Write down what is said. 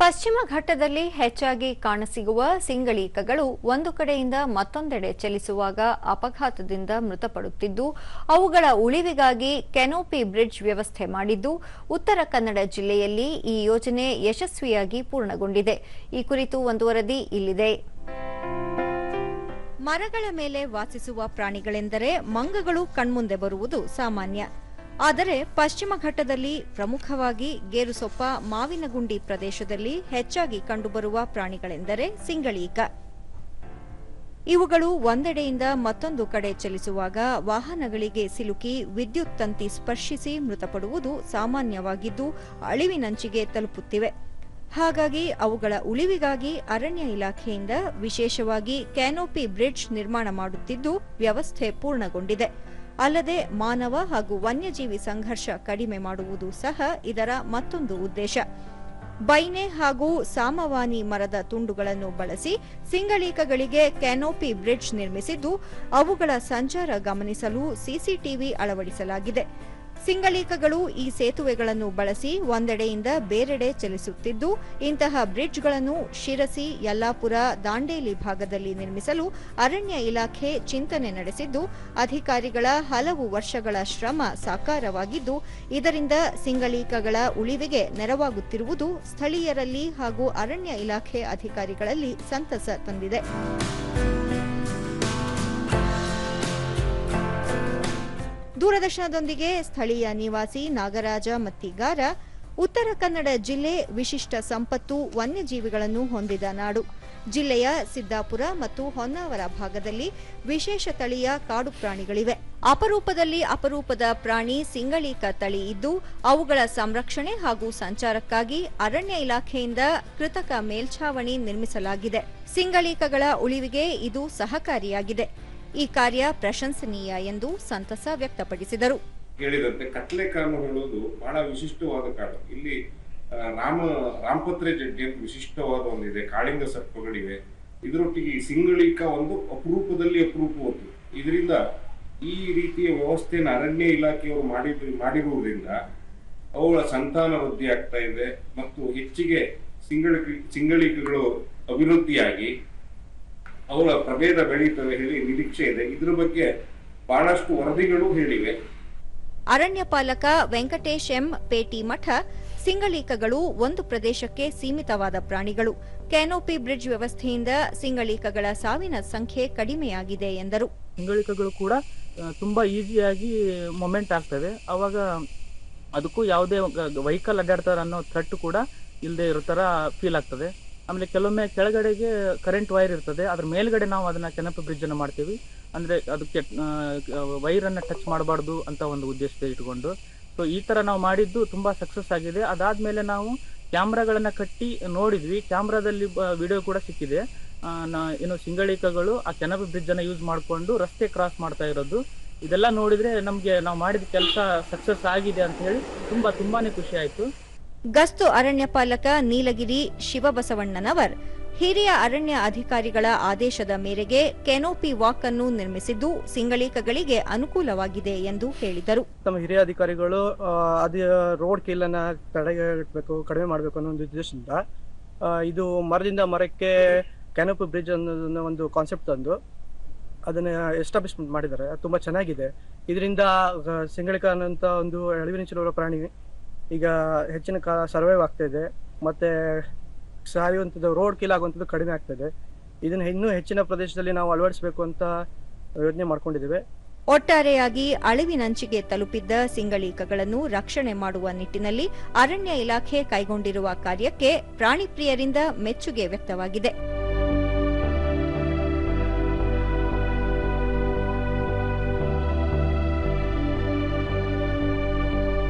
ಪಶ್ಚಿಮ ಘಟ್ಟದಲ್ಲಿ ಹೆಚ್ಚಾಗಿ ಕಾಣಸಿಗುವ ಸಿಂಗಳೀಕಗಳು ಒಂದು ಕಡೆಯಿಂದ ಮತ್ತೊಂದೆಡೆ ಚಲಿಸುವಾಗ ಅಪಘಾತದಿಂದ ಮೃತಪಡುತ್ತಿದ್ದು, ಅವುಗಳ ಉಳಿವಿಗಾಗಿ ಕೆನೋಪಿ ಬ್ರಿಡ್ಜ್ ವ್ಯವಸ್ಥೆ ಮಾಡಿದ್ದು, ಉತ್ತರ ಕನ್ನಡ ಜಿಲ್ಲೆಯಲ್ಲಿ ಈ ಯೋಜನೆ ಯಶಸ್ವಿಯಾಗಿ ಪೂರ್ಣಗೊಂಡಿದೆ. ಈ ಕುರಿತು ಒಂದು ವರದಿ ಇಲ್ಲಿದೆ. ಮರಗಳ ಮೇಲೆ ವಾಸಿಸುವ ಪ್ರಾಣಿಗಳೆಂದರೆ ಮಂಗಗಳು ಕಣ್ಮುಂದೆ ಬರುವುದು ಸಾಮಾನ್ಯ. ಆದರೆ ಪಶ್ಚಿಮ ಘಟ್ಟದಲ್ಲಿ ಪ್ರಮುಖವಾಗಿ ಗೇರುಸೊಪ್ಪ ಮಾವಿನಗುಂಡಿ ಪ್ರದೇಶದಲ್ಲಿ ಹೆಚ್ಚಾಗಿ ಕಂಡುಬರುವ ಪ್ರಾಣಿಗಳೆಂದರೆ ಸಿಂಗಳೀಕ. ಇವುಗಳು ಒಂದೆಡೆಯಿಂದ ಮತ್ತೊಂದು ಕಡೆ ಚಲಿಸುವಾಗ ವಾಹನಗಳಿಗೆ ಸಿಲುಕಿ ವಿದ್ಯುತ್ ತಂತಿ ಸ್ಪರ್ಶಿಸಿ ಮೃತಪಡುವುದು ಸಾಮಾನ್ಯವಾಗಿದ್ದು ಅಳಿವಿನಂಚಿಗೆ ತಲುಪುತ್ತಿವೆ. ಹಾಗಾಗಿ ಅವುಗಳ ಉಳಿವಿಗಾಗಿ ಅರಣ್ಯ ಇಲಾಖೆಯಿಂದ ವಿಶೇಷವಾಗಿ ಕ್ಯಾನೋಪಿ ಬ್ರಿಡ್ಜ್ ನಿರ್ಮಾಣ ಮಾಡುತ್ತಿದ್ದು ವ್ಯವಸ್ಥೆ ಪೂರ್ಣಗೊಂಡಿದೆ. ಅಲ್ಲದೆ ಮಾನವ ಹಾಗೂ ವನ್ಯಜೀವಿ ಸಂಘರ್ಷ ಕಡಿಮೆ ಮಾಡುವುದು ಸಹ ಇದರ ಮತ್ತೊಂದು ಉದ್ದೇಶ. ಬೈನೆ ಹಾಗೂ ಸಾಮವಾನಿ ಮರದ ತುಂಡುಗಳನ್ನು ಬಳಸಿ ಸಿಂಗಳೀಕಗಳಿಗೆ ಕ್ಯಾನೋಪಿ ಬ್ರಿಡ್ಜ್ ನಿರ್ಮಿಸಿದ್ದು, ಅವುಗಳ ಸಂಚಾರ ಗಮನಿಸಲು ಸಿಸಿಟಿವಿ ಅಳವಡಿಸಲಾಗಿದೆ. ಸಿಂಗಳೀಕಗಳು ಈ ಸೇತುವೆಗಳನ್ನು ಬಳಸಿ ಒಂದೆಡೆಯಿಂದ ಬೇರೆಡೆ ಚಲಿಸುತ್ತಿದ್ದು, ಇಂತಹ ಬ್ರಿಡ್ಜ್ಗಳನ್ನು ಶಿರಸಿ, ಯಲ್ಲಾಪುರ, ದಾಂಡೇಲಿ ಭಾಗದಲ್ಲಿ ನಿರ್ಮಿಸಲು ಅರಣ್ಯ ಇಲಾಖೆ ಚಿಂತನೆ ನಡೆಸಿದ್ದು, ಅಧಿಕಾರಿಗಳ ಹಲವು ವರ್ಷಗಳ ಶ್ರಮ ಸಾಕಾರವಾಗಿದ್ದು, ಇದರಿಂದ ಸಿಂಗಳೀಕಗಳ ಉಳಿವಿಗೆ ನೆರವಾಗುತ್ತಿರುವುದು ಸ್ಥಳೀಯರಲ್ಲಿ ಹಾಗೂ ಅರಣ್ಯ ಇಲಾಖೆ ಅಧಿಕಾರಿಗಳಲ್ಲಿ ಸಂತಸ ತಂದಿದೆ. ದೂರದರ್ಶನದೊಂದಿಗೆ ಸ್ಥಳೀಯ ನಿವಾಸಿ ನಾಗರಾಜ ಮತ್ತಿಗಾರ, ಉತ್ತರ ಕನ್ನಡ ಜಿಲ್ಲೆ ವಿಶಿಷ್ಟ ಸಂಪತ್ತು ವನ್ಯಜೀವಿಗಳನ್ನು ಹೊಂದಿದ ನಾಡು. ಜಿಲ್ಲೆಯ ಸಿದ್ದಾಪುರ ಮತ್ತು ಹೊನ್ನಾವರ ಭಾಗದಲ್ಲಿ ವಿಶೇಷ ತಳಿಯ ಕಾಡು ಪ್ರಾಣಿಗಳಿವೆ. ಅಪರೂಪದಲ್ಲಿ ಅಪರೂಪದ ಪ್ರಾಣಿ ಸಿಂಗಳೀಕ ತಳಿ ಇದ್ದು, ಅವುಗಳ ಸಂರಕ್ಷಣೆ ಹಾಗೂ ಸಂಚಾರಕ್ಕಾಗಿ ಅರಣ್ಯ ಇಲಾಖೆಯಿಂದ ಕೃತಕ ಮೇಲ್ಛಾವಣಿ ನಿರ್ಮಿಸಲಾಗಿದೆ. ಸಿಂಗಳೀಕಗಳ ಉಳಿವಿಗೆ ಇದು ಸಹಕಾರಿಯಾಗಿದೆ. ಈ ಕಾರ್ಯ ಪ್ರಶಂಸನೀಯ ಎಂದು ಸಂತಸ ವ್ಯಕ್ತಪಡಿಸಿದರು. ಹೇಳಿದಂತೆ ಕತ್ಲೆ ಕಾನು ಹೇಳುವುದು ಬಹಳ ವಿಶಿಷ್ಟವಾದ ಕಾಡು ಇಲ್ಲಿ ರಾಮ, ರಾಮಪತ್ರೆ ಜಡ್ಡಿ ಅಂತ ವಿಶಿಷ್ಟವಾದ ಒಂದಿದೆ ಕಾಳಿಂಗ ಸರ್ಪಗಳಿವೆ. ಇದರೊಟ್ಟಿಗೆ ಈ ಸಿಂಗಳಿಕ ಒಂದು ಅಪರೂಪದಲ್ಲಿ ಅಪರೂಪವದ್ದು ಇದರಿಂದ ಈ ರೀತಿಯ ವ್ಯವಸ್ಥೆಯನ್ನು ಅರಣ್ಯ ಇಲಾಖೆಯವರು ಮಾಡಿದ ಮಾಡಿರುವುದರಿಂದ ಅವುಗಳ ಸಂತಾನ ವೃದ್ಧಿ ಆಗ್ತಾ ಇದೆ ಮತ್ತು ಹೆಚ್ಚಿಗೆ ಸಿಂಗಳಿಕ, ಸಿಂಗಳಿಕಗಳು ಅಭಿವೃದ್ಧಿಯಾಗಿ ಅವುಗಳ ಪ್ರಭೇದ ಬೆಳೀತವೆ ಹೇಳಿ ನಿರೀಕ್ಷೆ ಇದೆ. ಇದ್ರ ಬಗ್ಗೆ ಬಹಳಷ್ಟು ವರದಿಗಳು ಹೇಳಿವೆ. ಅರಣ್ಯ ಪಾಲಕ ವೆಂಕಟೇಶ್ ಎಂ. ಪೇಟಿ ಮಠ ಸಿಂಗಳೀಕಗಳು ಒಂದು ಪ್ರದೇಶಕ್ಕೆ ಸೀಮಿತವಾದ ಪ್ರಾಣಿಗಳು. ಕ್ಯಾನೋಪಿ ಬ್ರಿಡ್ಜ್ ವ್ಯವಸ್ಥೆಯಿಂದ ಸಿಂಗಳೀಕಗಳ ಸಾವಿನ ಸಂಖ್ಯೆ ಕಡಿಮೆಯಾಗಿದೆ ಎಂದರು. ಸಿಂಗಳೀಕಗಳು ಕೂಡ ತುಂಬಾ ಈಸಿಯಾಗಿ ಮೊಮೆಂಟ್ ಆಗ್ತವೆ. ಅವಾಗ ಅದಕ್ಕೂ ಯಾವುದೇ ವೆಹಿಕಲ್ ಅಡ್ಡಾಡ್ತಾರೆ ಅನ್ನೋ ಥ್ರೆಟ್ ಕೂಡ ಇಲ್ಲದೆ ಇರೋ ಥರ ಫೀಲ್ ಆಗ್ತದೆ. ಆಮೇಲೆ ಕೆಲವೊಮ್ಮೆ ಕೆಳಗಡೆಗೆ ಕರೆಂಟ್ ವೈರ್ ಇರ್ತದೆ, ಅದ್ರ ಮೇಲ್ಗಡೆ ನಾವು ಅದನ್ನ ಕೆನಪಿ ಬ್ರಿಡ್ಜ್ ಅನ್ನು ಮಾಡ್ತೀವಿ. ಅಂದ್ರೆ ಅದಕ್ಕೆ ವೈರ್ ಅನ್ನ ಟಚ್ ಮಾಡಬಾರ್ದು ಅಂತ ಒಂದು ಉದ್ದೇಶ ಇಟ್ಕೊಂಡು. ಸೊ ಈ ತರ ನಾವು ಮಾಡಿದ್ದು ತುಂಬಾ ಸಕ್ಸಸ್ ಆಗಿದೆ. ಅದಾದ್ಮೇಲೆ ನಾವು ಕ್ಯಾಮ್ರಾಗಳನ್ನ ಕಟ್ಟಿ ನೋಡಿದ್ವಿ. ಕ್ಯಾಮ್ರಾದಲ್ಲಿ ವಿಡಿಯೋ ಕೂಡ ಸಿಕ್ಕಿದೆ. ಏನು ಸಿಂಗಳಿಕಗಳು, ಆ ಕೆನಪಿ ಬ್ರಿಡ್ಜ್ ಅನ್ನ ಯೂಸ್ ಮಾಡಿಕೊಂಡು ರಸ್ತೆ ಕ್ರಾಸ್ ಮಾಡ್ತಾ ಇರೋದು. ಇದೆಲ್ಲ ನೋಡಿದ್ರೆ ನಮ್ಗೆ ನಾವು ಮಾಡಿದ ಕೆಲಸ ಸಕ್ಸಸ್ ಆಗಿದೆ ಅಂತ ಹೇಳಿ ತುಂಬಾ, ತುಂಬಾನೇ ಖುಷಿ ಆಯ್ತು. ಗಸ್ತು ಅರಣ್ಯ ಪಾಲಕ ನೀಲಗಿರಿ ಶಿವಬಸವಣ್ಣನವರ್, ಹಿರಿಯ ಅರಣ್ಯ ಅಧಿಕಾರಿಗಳ ಆದೇಶದ ಮೇರೆಗೆ ಕೆನೋಪಿ ವಾಕ್ ಅನ್ನು ನಿರ್ಮಿಸಿದ್ದು ಸಿಂಗಳೀಕಗಳಿಗೆ ಅನುಕೂಲವಾಗಿದೆ ಎಂದು ಹೇಳಿದರು. ತಮ್ಮ ಹಿರಿಯ ಅಧಿಕಾರಿಗಳು ರೋಡ್ ಕೀಲನ್ನ ತಡೆಗಟ್ಟಬೇಕು, ಕಡಿಮೆ ಮಾಡಬೇಕು ಅನ್ನೋ ಒಂದು ಉದ್ದೇಶದಿಂದ ಇದು ಮರದಿಂದ ಮರಕ್ಕೆ ಕ್ಯಾನೋಪಿ ಬ್ರಿಡ್ಜ್ ಅನ್ನೋದನ್ನ ಒಂದು ಕಾನ್ಸೆಪ್ಟ್ ತಂದು ಅದನ್ನ ಎಸ್ಟಾಬ್ಲಿಷ್ಮೆಂಟ್ ಮಾಡಿದ್ದಾರೆ. ತುಂಬಾ ಚೆನ್ನಾಗಿದೆ. ಇದರಿಂದ ಸಿಂಗಳಿಕ ಅನ್ನೋಂಥ ಒಂದು ಅಳಿವಿನಿಂಚಿರುವ ಪ್ರಾಣಿ ಈಗ ಹೆಚ್ಚಿನ ಕಾಲ ಸರ್ವೈವ್ ಆಗ್ತಾ ಇದೆ. ಮತ್ತೆ ಸಾಯುವಂಥದ್ದು ರೋಡ್ ಕಿಲ್ ಆಗುವಂಥದ್ದು ಕಡಿಮೆ ಆಗ್ತದೆ ಇದನ್ನ ಇನ್ನೂ ಹೆಚ್ಚಿನ ಪ್ರದೇಶದಲ್ಲಿ ನಾವು ಅಳವಡಿಸಬೇಕು ಅಂತ ಯೋಜನೆ ಮಾಡ್ಕೊಂಡಿದ್ದೇವೆ. ಒಟ್ಟಾರೆಯಾಗಿ ಅಳಿವಿನಂಚಿಗೆ ತಲುಪಿದ್ದ ಸಿಂಗಳೀಕಗಳನ್ನು ರಕ್ಷಣೆ ಮಾಡುವ ನಿಟ್ಟಿನಲ್ಲಿ ಅರಣ್ಯ ಇಲಾಖೆ ಕೈಗೊಂಡಿರುವ ಕಾರ್ಯಕ್ಕೆ ಪ್ರಾಣಿ ಪ್ರಿಯರಿಂದ ಮೆಚ್ಚುಗೆ ವ್ಯಕ್ತವಾಗಿದೆ.